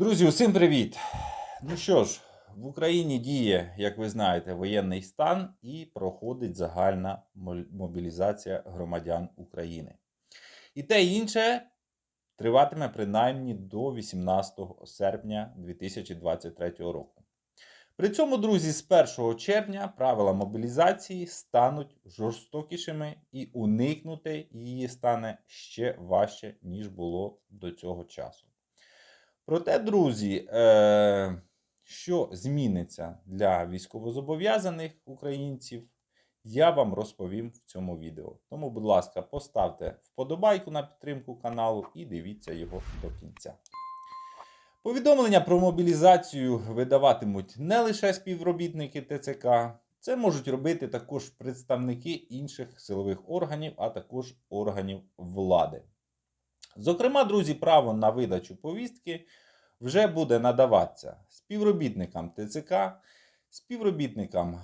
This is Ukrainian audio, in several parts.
Друзі, усім привіт! Ну що ж, в Україні діє, як ви знаєте, воєнний стан і проходить загальна мобілізація громадян України. І те інше триватиме принаймні до 18 серпня 2023 року. При цьому, друзі, з 1 червня правила мобілізації стануть жорстокішими і уникнути її стане ще важче, ніж було до цього часу. Проте, друзі, е, що зміниться для військовозобов'язаних українців, я вам розповім в цьому відео. Тому, будь ласка, поставте вподобайку на підтримку каналу і дивіться його до кінця. Повідомлення про мобілізацію видаватимуть не лише співробітники ТЦК, це можуть робити також представники інших силових органів, а також органів влади. Зокрема, друзі, право на видачу повістки вже буде надаватися співробітникам ТЦК, співробітникам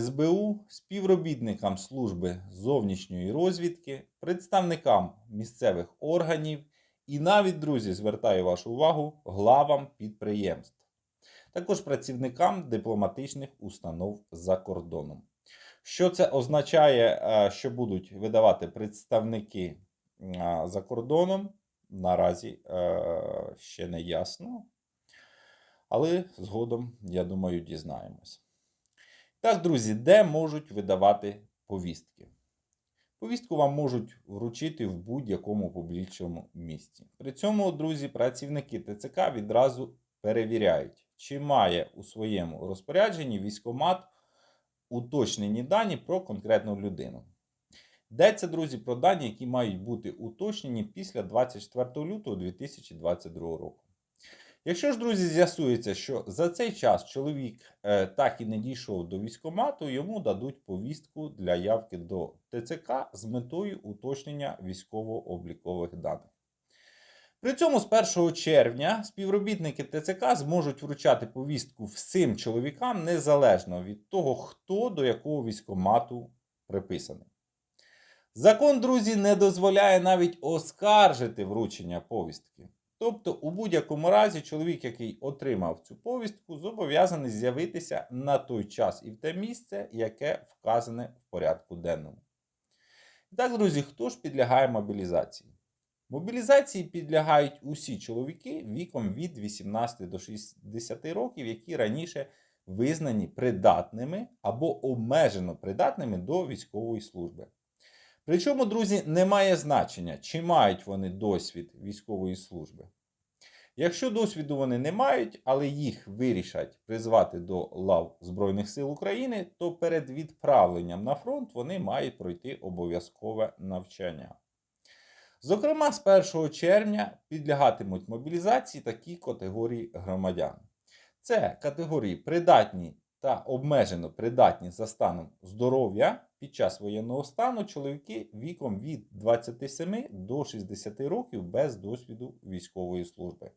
СБУ, співробітникам служби зовнішньої розвідки, представникам місцевих органів і навіть, друзі, звертаю вашу увагу, главам підприємств, також працівникам дипломатичних установ за кордоном. Що це означає, е, що будуть видавати представники за кордоном, наразі е, ще не ясно. Але згодом, я думаю, дізнаємось. Так, друзі, де можуть видавати повістки? Повістку вам можуть вручити в будь-якому публічному місці. При цьому, друзі, працівники ТЦК відразу перевіряють, чи має у своєму розпорядженні військомат уточнені дані про конкретну людину. Йдеться, друзі, про дані, які мають бути уточнені після 24 лютого 2022 року. Якщо ж, друзі, з'ясується, що за цей час чоловік е, так і не дійшов до військкомату, йому дадуть повістку для явки до ТЦК з метою уточнення військово-облікових даних. При цьому з 1 червня співробітники ТЦК зможуть вручати повістку всім чоловікам незалежно від того, хто до якого військкомату приписаний. Закон, друзі, не дозволяє навіть оскаржити вручення повістки. Тобто, у будь-якому разі, чоловік, який отримав цю повістку, зобов'язаний з'явитися на той час і в те місце, яке вказане в порядку денному. Так, друзі, хто ж підлягає мобілізації? Мобілізації підлягають усі чоловіки віком від 18 до 60 років, які раніше визнані придатними або обмежено придатними до військової служби. Причому, друзі, немає значення, чи мають вони досвід військової служби. Якщо досвіду вони не мають, але їх вирішать призвати до лав Збройних сил України, то перед відправленням на фронт вони мають пройти обов'язкове навчання. Зокрема, з 1 червня підлягатимуть мобілізації такі категорії громадян. Це категорії придатні та обмежено придатні за станом здоров'я під час воєнного стану чоловіки віком від 27 до 60 років без досвіду військової служби.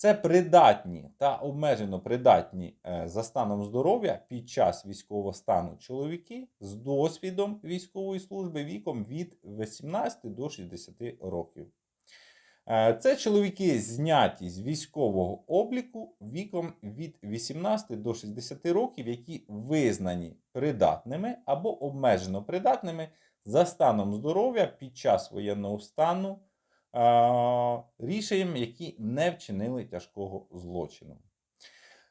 Це придатні та обмежено придатні е, за станом здоров'я під час військового стану чоловіки з досвідом військової служби віком від 18 до 60 років. Е, Це чоловіки зняті з військового обліку віком від 18 до 60 років, які визнані придатними або обмежено придатними за станом здоров'я під час воєнного стану е, рішенням, які не вчинили тяжкого злочину.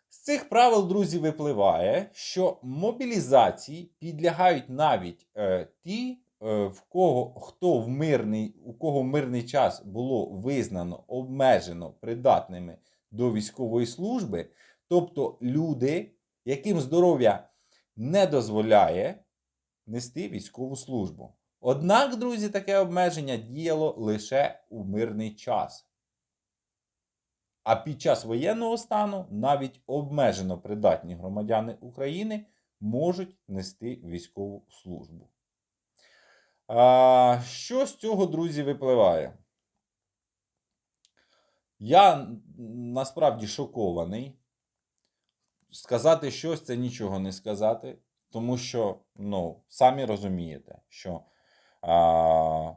З цих правил, друзі, випливає, що мобілізації підлягають навіть е, ті, в кого хто в мирний, кого мирний час було визнано обмежено придатними до військової служби, тобто люди, яким здоров'я не дозволяє нести військову службу. Однак, друзі, таке обмеження діяло лише у мирний час. А під час воєнного стану навіть обмежено придатні громадяни України можуть нести військову службу. А, що з цього, друзі, випливає? Я насправді шокований. Сказати щось це нічого не сказати, тому що, ну, самі розумієте, що а,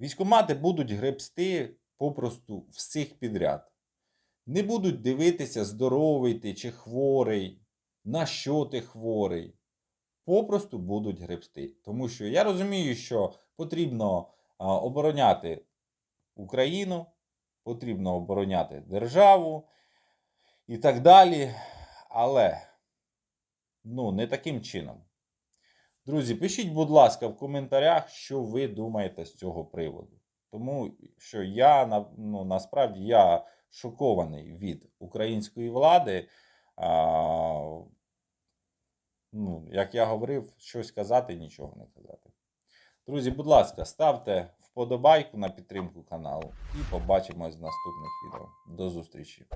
військомати будуть гребсти попросту всіх підряд. Не будуть дивитися, здоровий ти чи хворий, на що ти хворий. Попросту будуть гребсти. Тому що я розумію, що потрібно обороняти Україну, потрібно обороняти державу і так далі. Але ну, не таким чином. Друзі, пишіть, будь ласка, в коментарях, що ви думаєте з цього приводу. Тому що я ну, насправді я шокований від української влади. А, ну, як я говорив, щось казати, нічого не казати. Друзі, будь ласка, ставте вподобайку на підтримку каналу і побачимось в наступних відео. До зустрічі!